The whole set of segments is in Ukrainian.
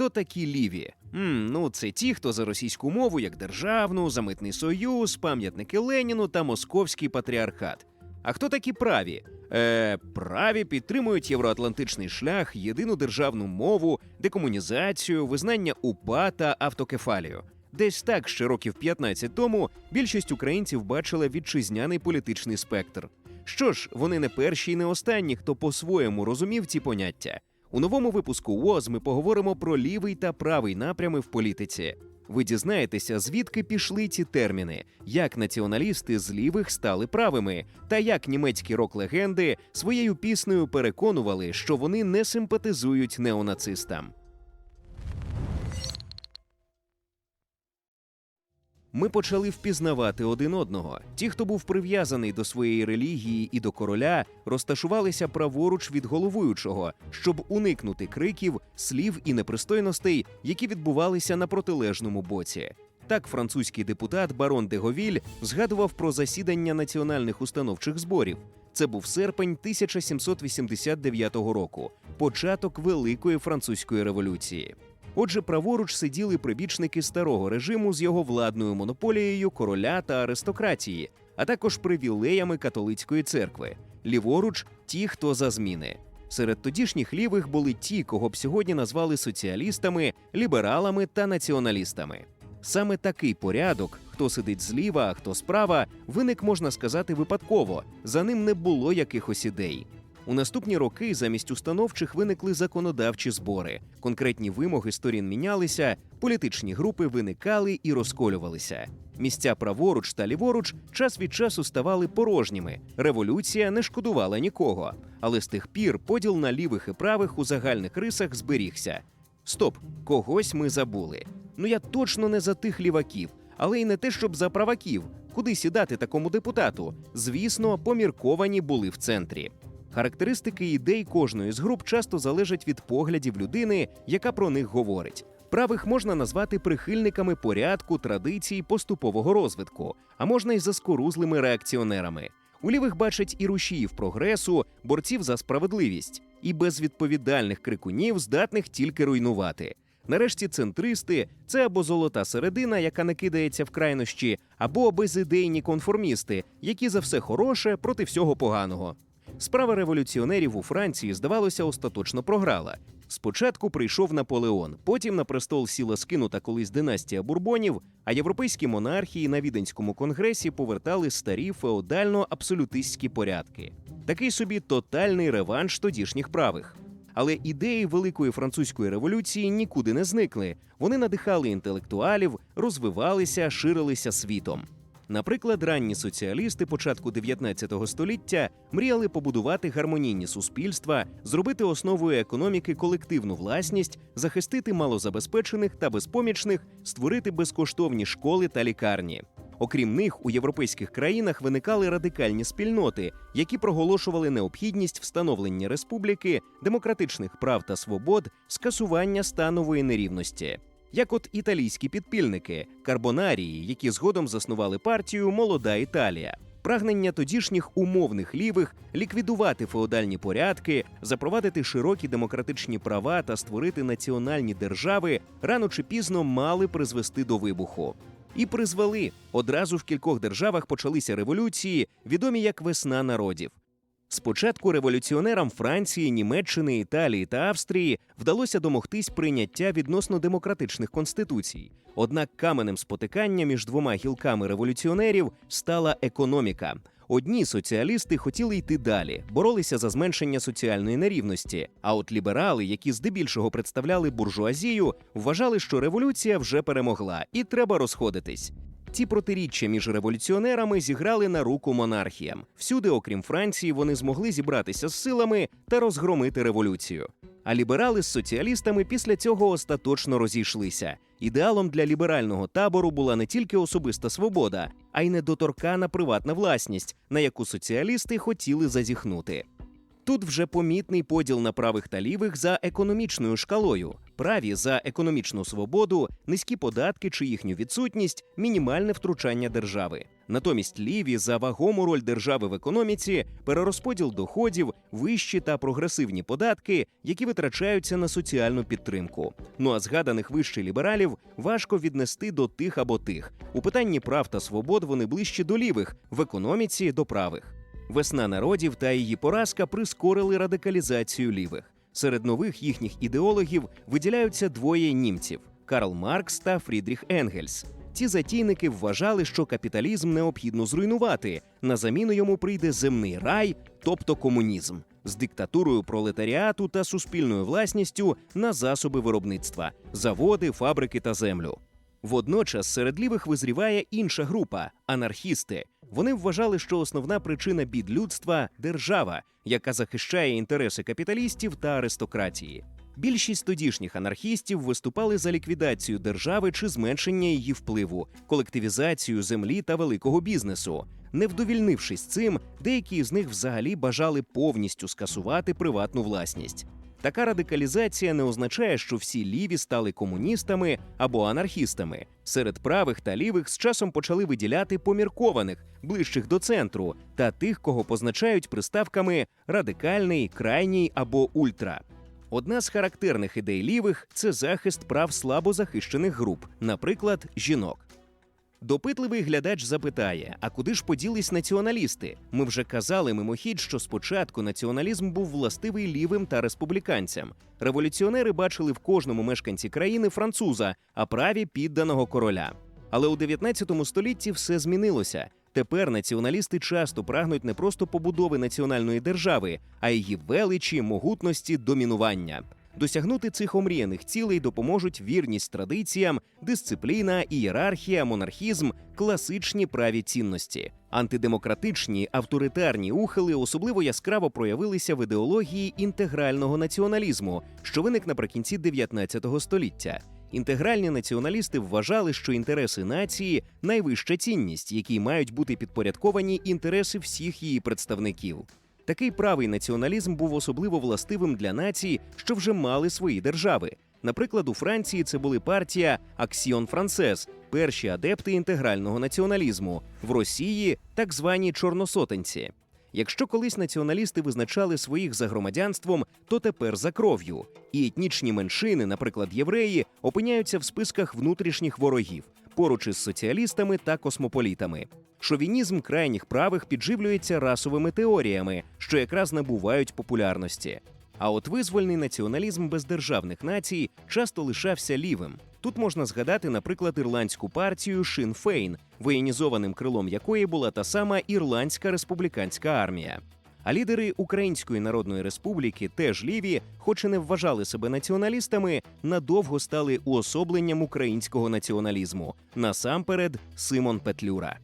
Хто такі ліві? м ну, це ті, хто за російську мову, як державну, за митний союз, пам'ятники Леніну та московський патріархат. А хто такі праві? Е, праві підтримують євроатлантичний шлях, єдину державну мову, декомунізацію, визнання УПА та автокефалію. Десь так ще років 15 тому більшість українців бачила вітчизняний політичний спектр. Що ж, вони не перші і не останні, хто по-своєму розумів ці поняття. У новому випуску УОЗ ми поговоримо про лівий та правий напрями в політиці. Ви дізнаєтеся, звідки пішли ці терміни, як націоналісти з лівих стали правими, та як німецькі рок-легенди своєю піснею переконували, що вони не симпатизують неонацистам. Ми почали впізнавати один одного. Ті, хто був прив'язаний до своєї релігії і до короля, розташувалися праворуч від головуючого, щоб уникнути криків, слів і непристойностей, які відбувалися на протилежному боці. Так, французький депутат барон де Говіль згадував про засідання національних установчих зборів. Це був серпень 1789 року, початок Великої французької революції. Отже, праворуч сиділи прибічники старого режиму з його владною монополією короля та аристократії, а також привілеями католицької церкви. Ліворуч ті, хто за зміни. Серед тодішніх лівих були ті, кого б сьогодні назвали соціалістами, лібералами та націоналістами. Саме такий порядок, хто сидить зліва, а хто справа, виник, можна сказати, випадково. За ним не було якихось ідей. У наступні роки замість установчих виникли законодавчі збори. Конкретні вимоги сторін мінялися, політичні групи виникали і розколювалися. Місця праворуч та ліворуч час від часу ставали порожніми. Революція не шкодувала нікого. Але з тих пір поділ на лівих і правих у загальних рисах зберігся. Стоп, когось ми забули. Ну я точно не за тих ліваків, але й не те, щоб за праваків. Куди сідати такому депутату? Звісно, помірковані були в центрі. Характеристики ідей кожної з груп часто залежать від поглядів людини, яка про них говорить. Правих можна назвати прихильниками порядку, традицій, поступового розвитку, а можна й заскорузлими реакціонерами. У лівих бачать і рушіїв прогресу, борців за справедливість, і безвідповідальних крикунів, здатних тільки руйнувати. Нарешті центристи це або золота середина, яка не кидається в крайнощі, або безідейні конформісти, які за все хороше проти всього поганого. Справа революціонерів у Франції, здавалося, остаточно програла. Спочатку прийшов Наполеон, потім на престол сіла скинута колись династія бурбонів, а європейські монархії на віденському конгресі повертали старі феодально-абсолютистські порядки. Такий собі тотальний реванш тодішніх правих. Але ідеї великої французької революції нікуди не зникли. Вони надихали інтелектуалів, розвивалися, ширилися світом. Наприклад, ранні соціалісти початку 19 століття мріяли побудувати гармонійні суспільства, зробити основою економіки колективну власність, захистити малозабезпечених та безпомічних, створити безкоштовні школи та лікарні. Окрім них, у європейських країнах виникали радикальні спільноти, які проголошували необхідність встановлення республіки, демократичних прав та свобод, скасування станової нерівності. Як от італійські підпільники, карбонарії, які згодом заснували партію Молода Італія. Прагнення тодішніх умовних лівих ліквідувати феодальні порядки, запровадити широкі демократичні права та створити національні держави рано чи пізно мали призвести до вибуху. І призвели одразу в кількох державах почалися революції, відомі як весна народів. Спочатку революціонерам Франції, Німеччини, Італії та Австрії вдалося домогтись прийняття відносно демократичних конституцій. Однак каменем спотикання між двома гілками революціонерів стала економіка. Одні соціалісти хотіли йти далі, боролися за зменшення соціальної нерівності. А от ліберали, які здебільшого представляли буржуазію, вважали, що революція вже перемогла і треба розходитись. Ці протиріччя між революціонерами зіграли на руку монархіям. Всюди, окрім Франції, вони змогли зібратися з силами та розгромити революцію. А ліберали з соціалістами після цього остаточно розійшлися. Ідеалом для ліберального табору була не тільки особиста свобода, а й недоторкана приватна власність, на яку соціалісти хотіли зазіхнути. Тут вже помітний поділ на правих та лівих за економічною шкалою. Праві за економічну свободу, низькі податки чи їхню відсутність, мінімальне втручання держави. Натомість ліві за вагому роль держави в економіці, перерозподіл доходів, вищі та прогресивні податки, які витрачаються на соціальну підтримку. Ну а згаданих вище лібералів важко віднести до тих або тих. У питанні прав та свобод вони ближче до лівих, в економіці до правих. Весна народів та її поразка прискорили радикалізацію лівих. Серед нових їхніх ідеологів виділяються двоє німців Карл Маркс та Фрідріх Енгельс. Ці затійники вважали, що капіталізм необхідно зруйнувати. На заміну йому прийде земний рай, тобто комунізм, з диктатурою пролетаріату та суспільною власністю на засоби виробництва, заводи, фабрики та землю. Водночас серед лівих визріває інша група анархісти. Вони вважали, що основна причина бід людства держава, яка захищає інтереси капіталістів та аристократії. Більшість тодішніх анархістів виступали за ліквідацію держави чи зменшення її впливу, колективізацію землі та великого бізнесу. Не вдовільнившись цим, деякі з них взагалі бажали повністю скасувати приватну власність. Така радикалізація не означає, що всі ліві стали комуністами або анархістами. Серед правих та лівих з часом почали виділяти поміркованих, ближчих до центру, та тих, кого позначають приставками радикальний, крайній або ультра. Одна з характерних ідей лівих це захист прав слабо захищених груп, наприклад, жінок. Допитливий глядач запитає: а куди ж поділись націоналісти? Ми вже казали мимохідь, що спочатку націоналізм був властивий лівим та республіканцям. Революціонери бачили в кожному мешканці країни француза, а праві підданого короля. Але у 19 столітті все змінилося. Тепер націоналісти часто прагнуть не просто побудови національної держави, а її величі, могутності, домінування. Досягнути цих омріяних цілей допоможуть вірність традиціям, дисципліна, ієрархія, монархізм, класичні праві цінності. Антидемократичні авторитарні ухили особливо яскраво проявилися в ідеології інтегрального націоналізму, що виник наприкінці 19 століття. Інтегральні націоналісти вважали, що інтереси нації найвища цінність, якій мають бути підпорядковані інтереси всіх її представників. Такий правий націоналізм був особливо властивим для націй, що вже мали свої держави. Наприклад, у Франції це були партія Аксіон Францез, перші адепти інтегрального націоналізму, в Росії так звані чорносотенці. Якщо колись націоналісти визначали своїх за громадянством, то тепер за кров'ю. І етнічні меншини, наприклад, євреї, опиняються в списках внутрішніх ворогів поруч із соціалістами та космополітами. Шовінізм крайніх правих підживлюється расовими теоріями, що якраз набувають популярності. А от визвольний націоналізм бездержавних націй часто лишався лівим. Тут можна згадати, наприклад, ірландську партію Шин Фейн, воєнізованим крилом якої була та сама ірландська республіканська армія. А лідери Української Народної Республіки, теж ліві, хоч і не вважали себе націоналістами, надовго стали уособленням українського націоналізму. Насамперед, Симон Петлюра.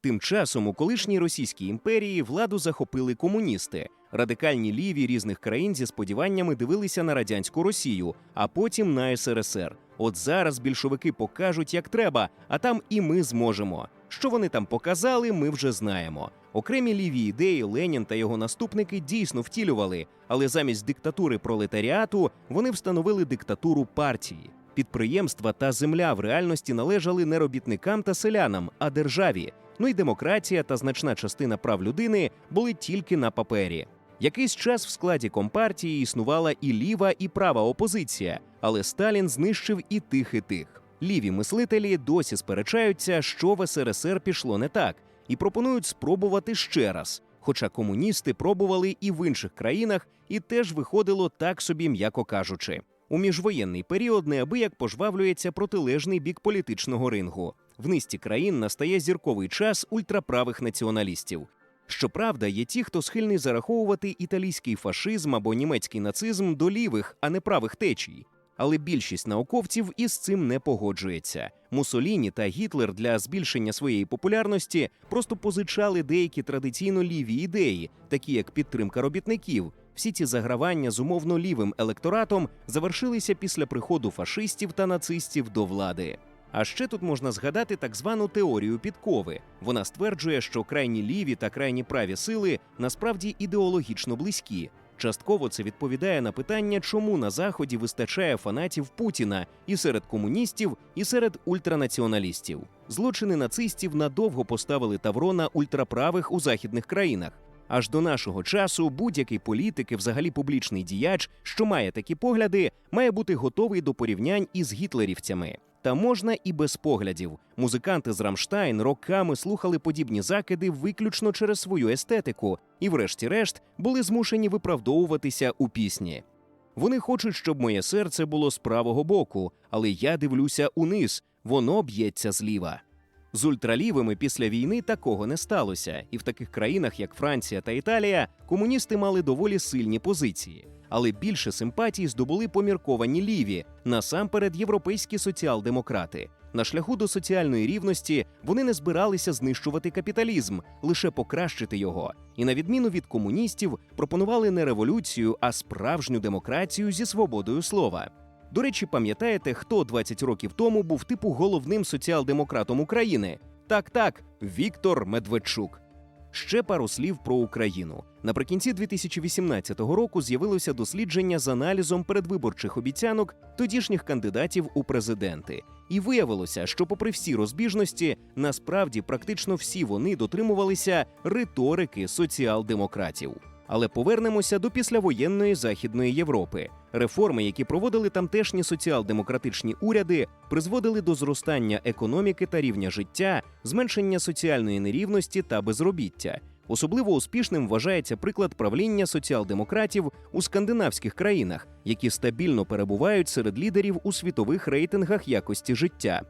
Тим часом у колишній Російській імперії владу захопили комуністи. Радикальні ліві різних країн зі сподіваннями дивилися на радянську Росію, а потім на СРСР. От зараз більшовики покажуть, як треба, а там і ми зможемо. Що вони там показали, ми вже знаємо. Окремі ліві ідеї Ленін та його наступники дійсно втілювали, але замість диктатури пролетаріату вони встановили диктатуру партії. Підприємства та земля в реальності належали не робітникам та селянам, а державі. Ну і демократія та значна частина прав людини були тільки на папері. Якийсь час в складі компартії існувала і ліва, і права опозиція, але Сталін знищив і тих, і тих. Ліві мислителі досі сперечаються, що в СРСР пішло не так, і пропонують спробувати ще раз. Хоча комуністи пробували і в інших країнах, і теж виходило так собі, м'яко кажучи. У міжвоєнний період неабияк пожвавлюється протилежний бік політичного рингу. В низці країн настає зірковий час ультраправих націоналістів. Щоправда, є ті, хто схильний зараховувати італійський фашизм або німецький нацизм до лівих, а не правих течій. Але більшість науковців із цим не погоджується. Мусоліні та Гітлер для збільшення своєї популярності просто позичали деякі традиційно ліві ідеї, такі як підтримка робітників. Всі ці загравання з умовно лівим електоратом завершилися після приходу фашистів та нацистів до влади. А ще тут можна згадати так звану теорію підкови. Вона стверджує, що крайні ліві та крайні праві сили насправді ідеологічно близькі. Частково це відповідає на питання, чому на заході вистачає фанатів Путіна і серед комуністів, і серед ультранаціоналістів. Злочини нацистів надовго поставили тавро на ультраправих у західних країнах. Аж до нашого часу будь-який політик і взагалі публічний діяч, що має такі погляди, має бути готовий до порівнянь із гітлерівцями. Та можна і без поглядів. Музиканти з Рамштайн роками слухали подібні закиди виключно через свою естетику, і, врешті-решт, були змушені виправдовуватися у пісні. Вони хочуть, щоб моє серце було з правого боку, але я дивлюся униз, воно б'ється зліва. З ультралівими після війни такого не сталося, і в таких країнах, як Франція та Італія, комуністи мали доволі сильні позиції. Але більше симпатій здобули помірковані ліві, насамперед європейські соціал-демократи. На шляху до соціальної рівності вони не збиралися знищувати капіталізм, лише покращити його. І на відміну від комуністів, пропонували не революцію, а справжню демократію зі свободою слова. До речі, пам'ятаєте, хто 20 років тому був типу головним соціал-демократом України? Так, так, Віктор Медведчук. Ще пару слів про Україну. Наприкінці 2018 року з'явилося дослідження з аналізом передвиборчих обіцянок тодішніх кандидатів у президенти, і виявилося, що, попри всі розбіжності, насправді практично всі вони дотримувалися риторики соціал-демократів. Але повернемося до післявоєнної західної Європи. Реформи, які проводили тамтешні соціал-демократичні уряди, призводили до зростання економіки та рівня життя, зменшення соціальної нерівності та безробіття. Особливо успішним вважається приклад правління соціал-демократів у скандинавських країнах, які стабільно перебувають серед лідерів у світових рейтингах якості життя.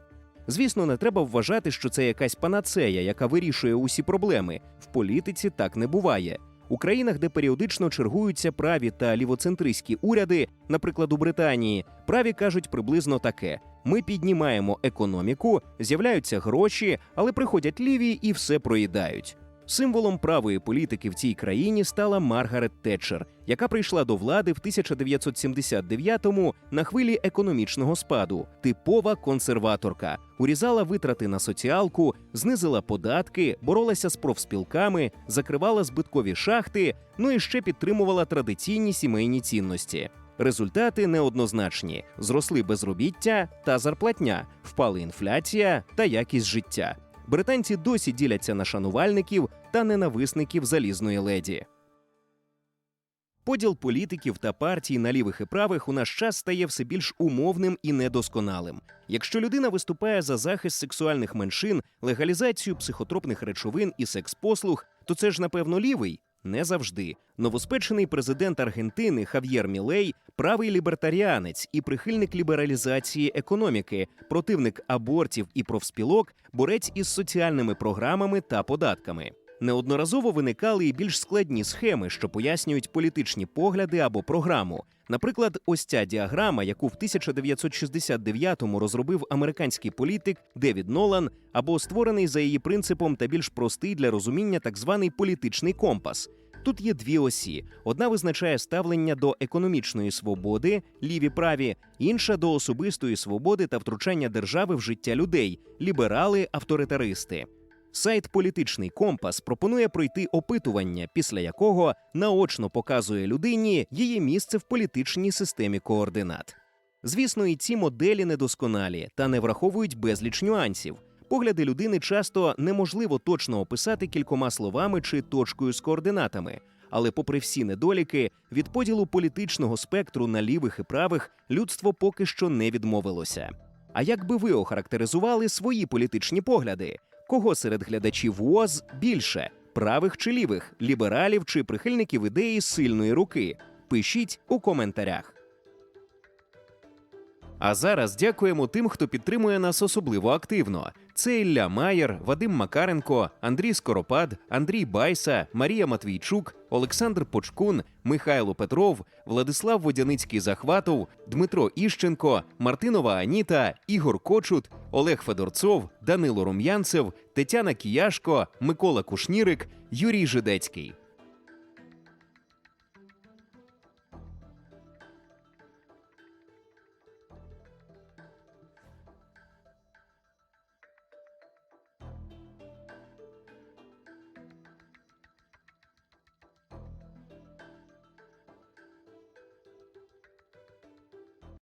Звісно, не треба вважати, що це якась панацея, яка вирішує усі проблеми. В політиці так не буває. У країнах, де періодично чергуються праві та лівоцентристські уряди, наприклад, у Британії, праві кажуть приблизно таке: ми піднімаємо економіку, з'являються гроші, але приходять ліві і все проїдають. Символом правої політики в цій країні стала Маргарет Тетчер, яка прийшла до влади в 1979-му на хвилі економічного спаду. Типова консерваторка, урізала витрати на соціалку, знизила податки, боролася з профспілками, закривала збиткові шахти, ну і ще підтримувала традиційні сімейні цінності. Результати неоднозначні: зросли безробіття та зарплатня, впали інфляція та якість життя. Британці досі діляться на шанувальників та ненависників залізної леді. Поділ політиків та партій на лівих і правих у наш час стає все більш умовним і недосконалим. Якщо людина виступає за захист сексуальних меншин, легалізацію психотропних речовин і секс-послуг, то це ж напевно лівий. Не завжди. Новоспечений президент Аргентини Хав'єр Мілей правий лібертаріанець і прихильник лібералізації економіки, противник абортів і профспілок, борець із соціальними програмами та податками. Неодноразово виникали і більш складні схеми, що пояснюють політичні погляди або програму. Наприклад, ось ця діаграма, яку в 1969-му розробив американський політик Девід Нолан, або створений за її принципом та більш простий для розуміння так званий політичний компас. Тут є дві осі: одна визначає ставлення до економічної свободи, ліві праві, інша до особистої свободи та втручання держави в життя людей, ліберали, авторитаристи. Сайт Політичний компас пропонує пройти опитування, після якого наочно показує людині її місце в політичній системі координат. Звісно, і ці моделі недосконалі та не враховують безліч нюансів. Погляди людини часто неможливо точно описати кількома словами чи точкою з координатами. Але, попри всі недоліки, від поділу політичного спектру на лівих і правих людство поки що не відмовилося. А як би ви охарактеризували свої політичні погляди? Кого серед глядачів ВОЗ більше правих чи лівих, лібералів чи прихильників ідеї сильної руки? Пишіть у коментарях. А зараз дякуємо тим, хто підтримує нас особливо активно. Це Ілля Маєр, Вадим Макаренко, Андрій Скоропад, Андрій Байса, Марія Матвійчук, Олександр Почкун, Михайло Петров, Владислав Водяницький Захватов, Дмитро Іщенко, Мартинова Аніта, Ігор Кочут, Олег Федорцов, Данило Рум'янцев, Тетяна Кіяшко, Микола Кушнірик, Юрій Жидецький.